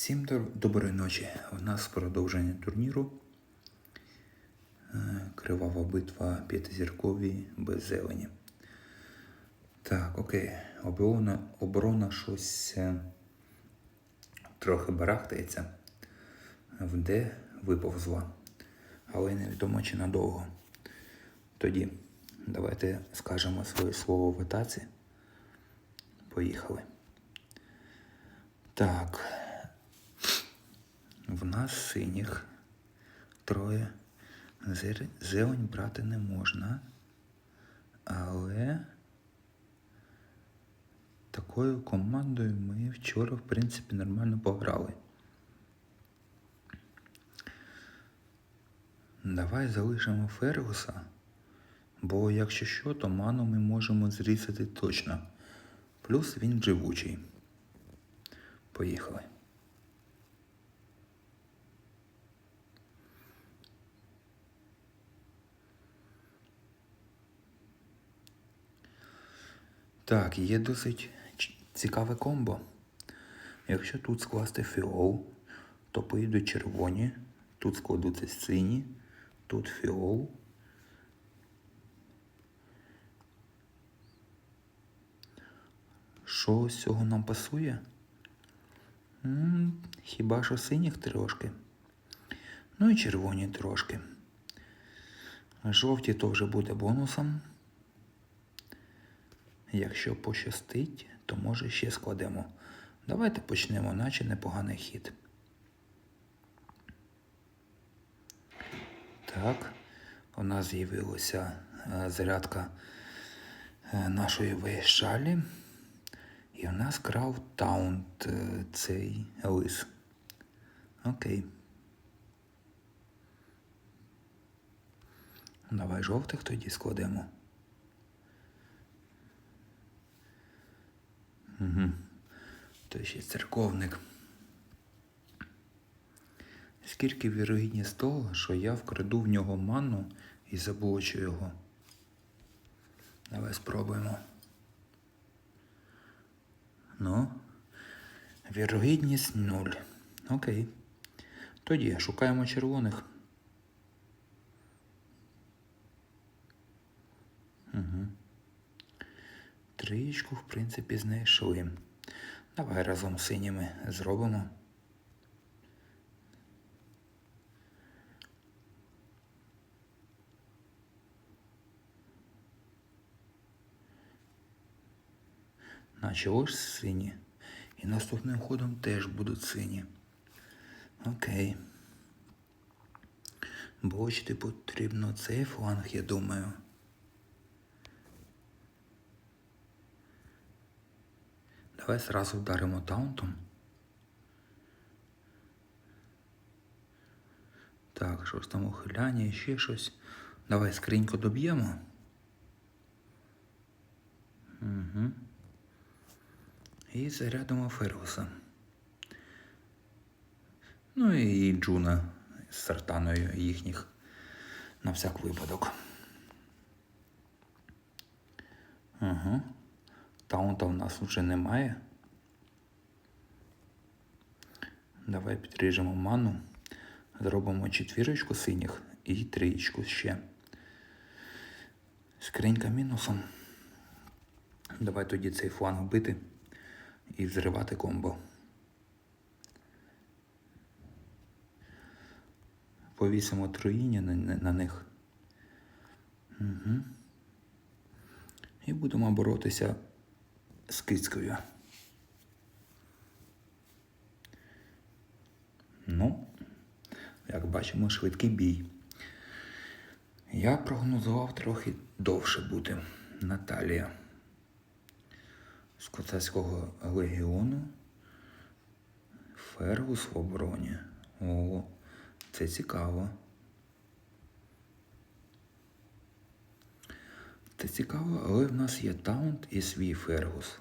Всім доброї ночі. У нас продовження турніру. Е, Кривава битва п'ятизіркові без зелені. Так, окей. Оборона, оборона щось е, трохи барахтається. В Д виповзла. Але невідомо чи надовго. Тоді давайте скажемо своє слово в атаці. Поїхали. Так. В нас синіх троє. Зелень брати не можна. Але такою командою ми вчора, в принципі, нормально пограли. Давай залишимо Фергуса, бо якщо що, то ману ми можемо зрізати точно. Плюс він живучий. Поїхали. Так, є досить цікаве комбо. Якщо тут скласти фіол, то поїдуть червоні, тут складуться сині, тут фіол. Що з цього нам пасує? Хіба що синіх трошки. Ну і червоні трошки. Жовті то вже буде бонусом. Якщо пощастить, то може ще складемо. Давайте почнемо, наче непоганий хід. Так, у нас з'явилася е, зарядка е, нашої виїжджалі. І в нас крав таунт е, цей лис. Окей. Давай жовтих тоді складемо. Угу. То ще церковник. Скільки вірогідність того, що я вкраду в нього манну і заблочу його. Давай спробуємо. Ну, вірогідність нуль. Окей. Тоді шукаємо червоних. Трієчку, в принципі, знайшли. Давай разом з синіми зробимо. Наче ось сині. І наступним ходом теж будуть сині. Окей. Бочити потрібно цей фланг, я думаю. Давай сразу вдаримо таунтом. Так, що ж там ухиляння, ще щось. Давай скриньку доб'ємо. Угу. І зарядимо Фергуса. Ну і Джуна з сартаною їхніх на всяк випадок. Угу. Таунта в нас вже немає. Давай підріжемо ману. Зробимо четвірочку синіх і трієчку ще. Скринька мінусом. Давай тоді цей фланг бити і взривати комбо. Повісимо троїння на, на, на них. Угу. І будемо боротися з кицькою. Ну, як бачимо, швидкий бій. Я прогнозував трохи довше бути. Наталія з Коцацького легіону. Фергус в обороні. О, це цікаво. Це цікаво, але в нас є таунт і свій Фергус.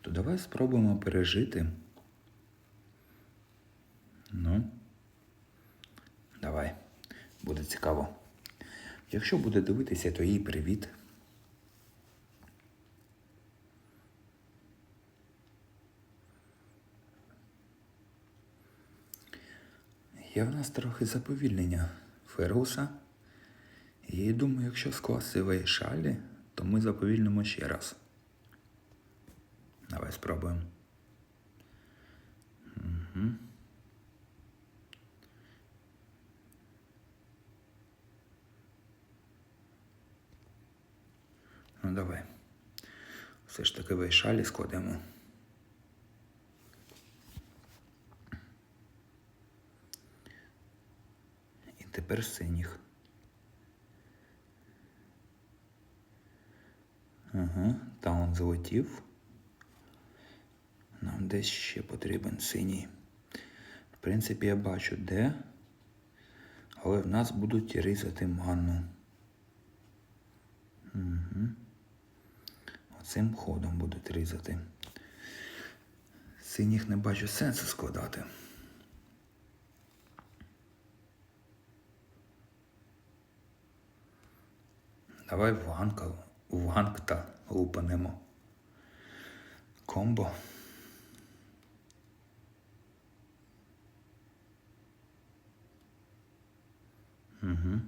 То давай спробуємо пережити. Ну, давай, буде цікаво. Якщо буде дивитися, то їй привіт. Є в нас трохи заповільнення Фергуса. І думаю, якщо скласти вейшалі, то ми заповільнимо ще раз. Давай спробуємо. Угу. Ну давай. Все ж таки вейшалі складемо. І тепер синіх. Ага, таун залетів. Нам десь ще потрібен синій. В принципі, я бачу де, але в нас будуть різати ману. Угу. Оцим ходом будуть різати. Синіх не бачу сенсу складати. Давай ванка, ванкта лупанемо. Комбо. Угу.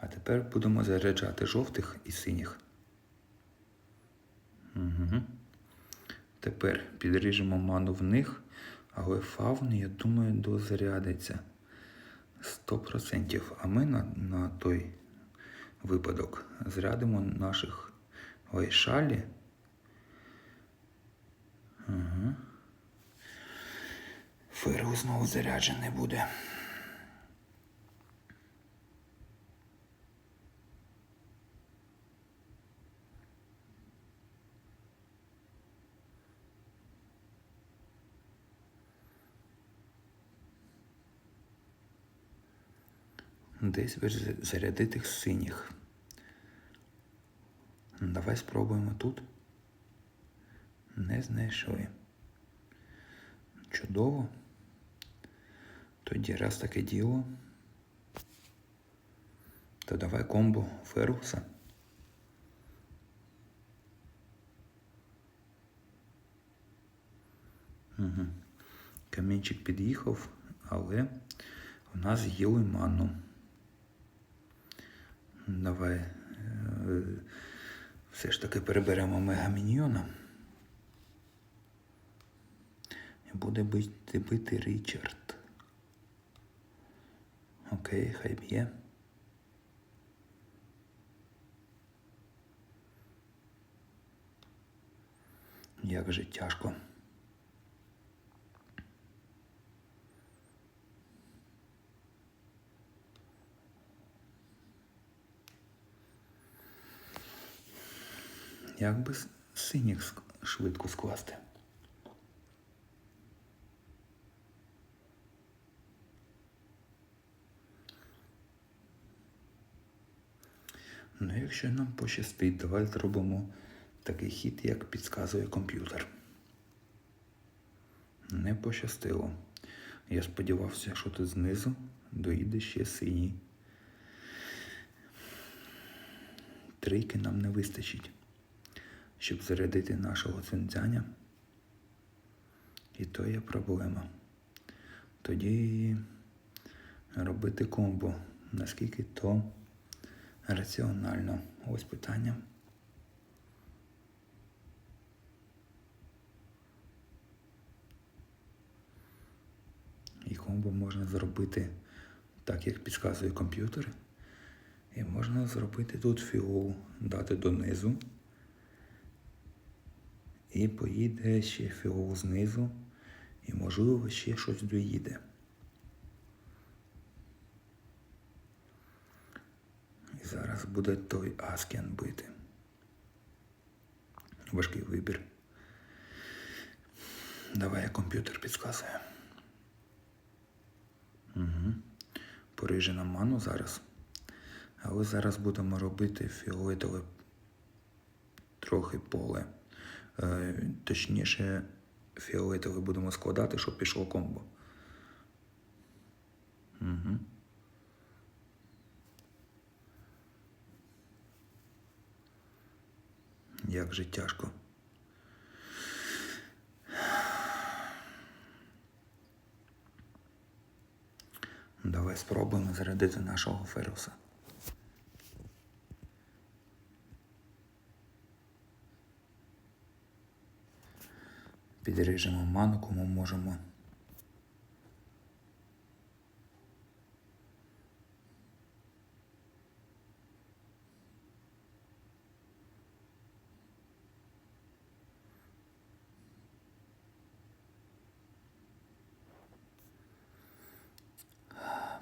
А тепер будемо заряджати жовтих і синіх. Угу. Тепер підріжемо ману в них, але фаун, я думаю, дозарядиться 100%. А ми на, на той випадок зрядимо наших вайшалі. Угу. Феру знову заряджений буде. Десь ви ж зарядити синіх. Давай спробуємо тут. Не знайшли. Чудово. Тоді раз таке діло. То давай комбо Фергуса. Угу. Камінчик під'їхав, але в нас з'їли ману. Давай е, все ж таки переберемо мегаміньйона. І буде бити, бити Річард. Окей, хай б'є. Як же тяжко. Як би синіх швидко скласти? Ну, якщо нам пощастить, давай зробимо такий хід, як підказує комп'ютер. Не пощастило. Я сподівався, що тут знизу доїде ще синій. Трійки нам не вистачить, щоб зарядити нашого цинцяня. І то є проблема. Тоді робити комбо, наскільки то раціонально. Ось питання. І комбо можна зробити так, як підказує комп'ютер. І можна зробити тут фіол, дати донизу. І поїде ще фіол знизу. І можливо ще щось доїде. І зараз буде той Аскен бити. Важкий вибір. Давай комп'ютер підказує. Угу. Пориже нам ману зараз. Але зараз будемо робити фіолетове трохи поле. Е, точніше, фіолетове будемо складати, щоб пішло комбо. Угу. Як же тяжко. Давай спробуємо зарядити нашого Феруса. Підріжемо ману, кому можемо.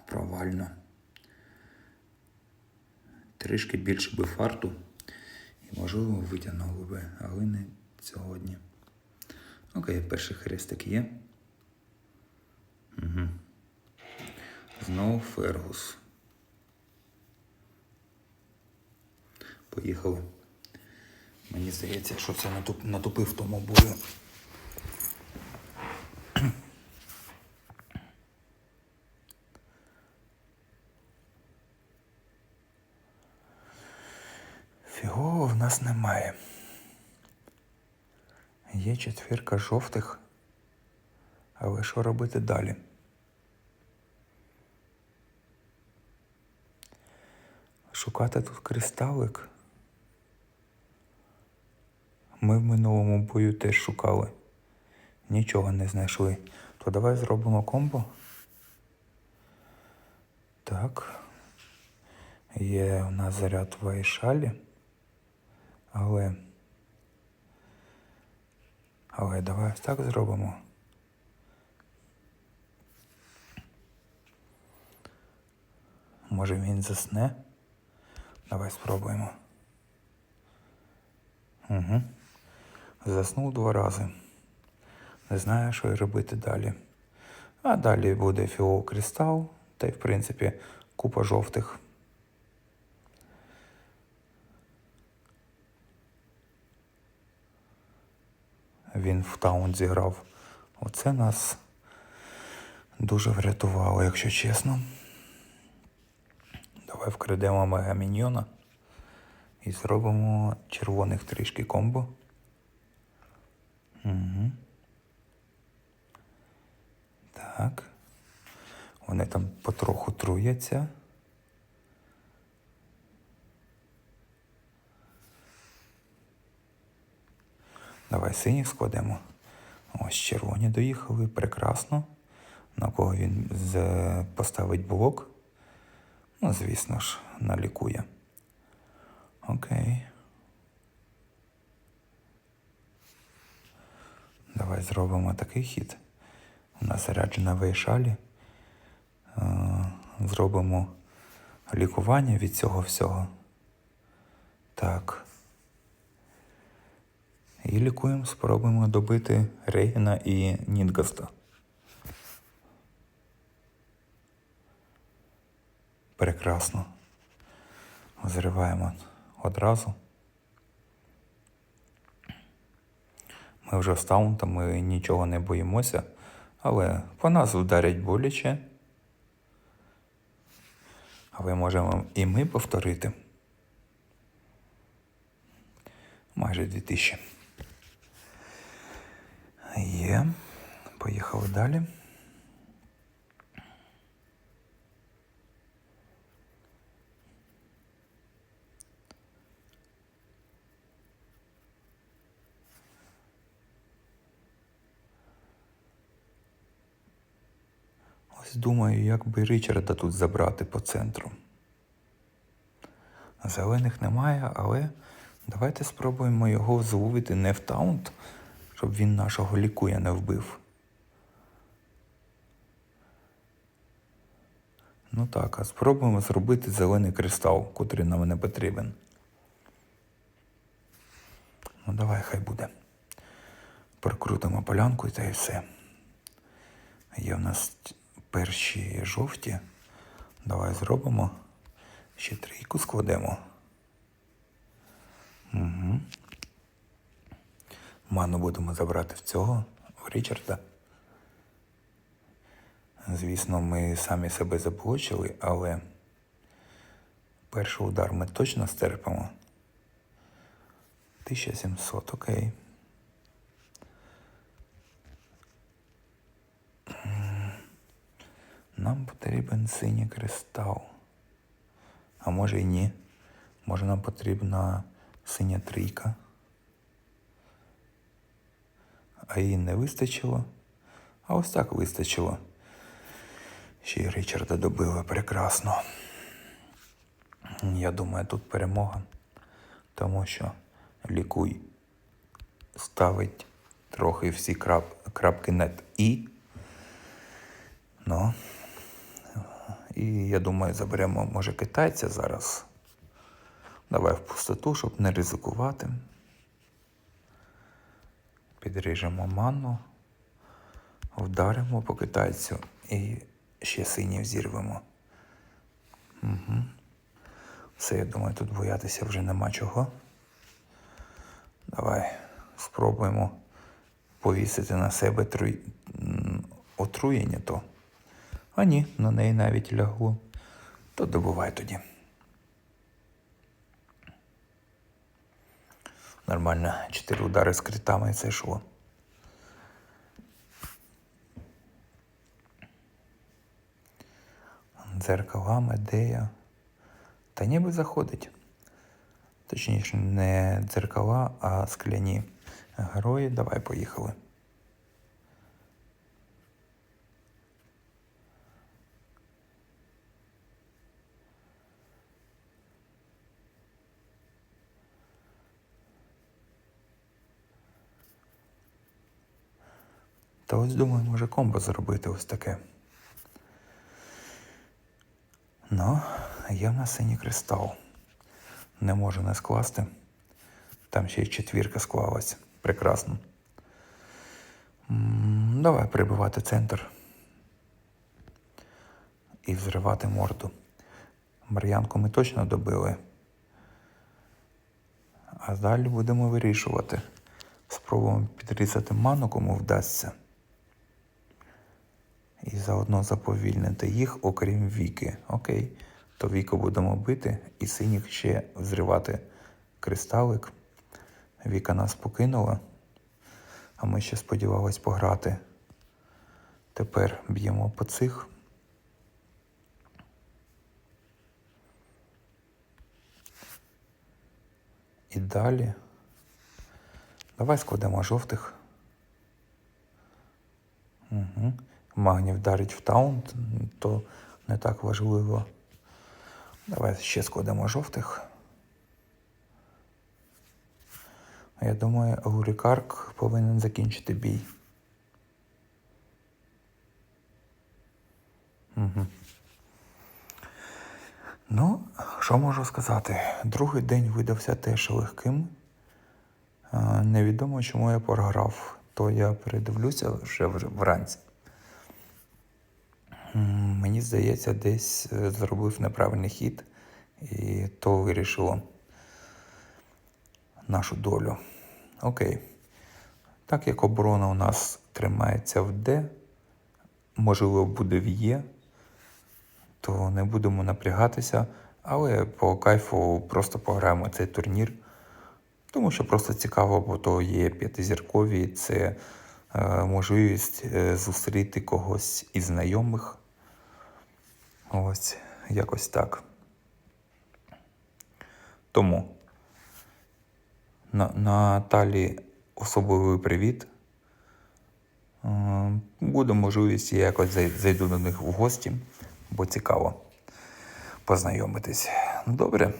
Провально. Трішки більше би фарту і можливо витягнули би, але не сьогодні. Окей, перший хрестик є. Угу. Знову Фергус. Поїхали. Мені здається, що це натуп... натупив тому бою. Фігового в нас немає. Є четвірка жовтих. Але що робити далі? Шукати тут кристалик. Ми в минулому бою теж шукали. Нічого не знайшли. То давай зробимо комбо. Так. Є у нас заряд вайшалі. Але. Але давай ось так зробимо. Може він засне? Давай спробуємо. Угу. Заснув два рази. Не знаю, що й робити далі. А далі буде фіол кристал, та й в принципі купа жовтих. Він в таун зіграв. Оце нас дуже врятувало, якщо чесно. Давай вкрадемо мегаміньйона і зробимо червоних трішки комбо. Угу. Так. Вони там потроху труяться. Давай синіх складемо. Ось червоні доїхали. Прекрасно. На кого він поставить блок. Ну, звісно ж, налікує. Окей. Давай зробимо такий хід. У нас заряджена вейшалі. Е, Зробимо лікування від цього всього. Так. І лікуємо, спробуємо добити Рейгена і Нідгаста. Прекрасно. Зриваємо одразу. Ми вже з таунтом, ми нічого не боїмося, але по нас вдарять боляче. Але можемо і ми повторити. Майже 2000. Є. Поїхали далі. Ось думаю, як би Ричарда тут забрати по центру. Зелених немає, але давайте спробуємо його зловити не в таунт, щоб він нашого лікуя не вбив. Ну так, а спробуємо зробити зелений кристал, котрий нам не потрібен. Ну давай, хай буде. Прокрутимо полянку і та й все. Є в нас перші жовті. Давай зробимо. Ще трійку складемо. Угу. Ману будемо забрати в цього, в Річарда. Звісно, ми самі себе заблочили, але перший удар ми точно стерпимо. 1700, окей. нам потрібен синій кристал. А може і ні. Може нам потрібна синя трійка. А її не вистачило. А ось так вистачило. Ще й Ричарда добили прекрасно. Я думаю, тут перемога, тому що лікуй ставить трохи всі крап, крапки над і. Ну. І я думаю, заберемо, може, китайця зараз. Давай в пустоту, щоб не ризикувати. Підріжемо ману, вдаримо по китайцю і ще синів зірвемо. Угу. Все, я думаю, тут боятися вже нема чого. Давай спробуємо повісити на себе труй... м, отруєння то. А ні, на неї навіть лягло. То добувай тоді. Нормально, чотири удари з критами і це йшло. Дзеркала, медея. Та ніби заходить. Точніше, не дзеркала, а скляні герої. Давай поїхали. Та ось думаю, може комбо зробити ось таке. Ну, є в нас синій кристал. Не можу не скласти. Там ще й четвірка склалась. Прекрасно. Давай прибивати центр. І взривати морду. Мар'янку ми точно добили. А далі будемо вирішувати. Спробуємо підрізати ману, кому вдасться. І заодно заповільнити їх, окрім віки. Окей. То віку будемо бити і синіх ще взривати кристалик. Віка нас покинула, а ми ще сподівались пограти. Тепер б'ємо по цих. І далі. Давай складемо жовтих. Угу. Магні вдарить в таунт, то не так важливо. Давай ще складемо жовтих. Я думаю, Аурікарк повинен закінчити бій. Угу. Ну, що можу сказати? Другий день видався теж легким. Е, Невідомо, чому я програв. То я передивлюся вже вранці. Здається, десь е, зробив неправильний хід, і то вирішило нашу долю. Окей. Так як оборона у нас тримається в Д, можливо, буде в Є, то не будемо напрягатися, але по кайфу просто пограємо цей турнір. Тому що просто цікаво, бо то є п'ятизіркові, це е, можливість е, зустріти когось із знайомих. Ось, якось так. Тому на, Наталі особливий привіт. Е, Буде можливість, я якось зайду до них в гості, бо цікаво познайомитись. Добре,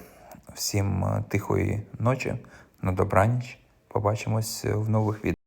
всім е, тихої ночі, на добраніч. Побачимось в нових відео.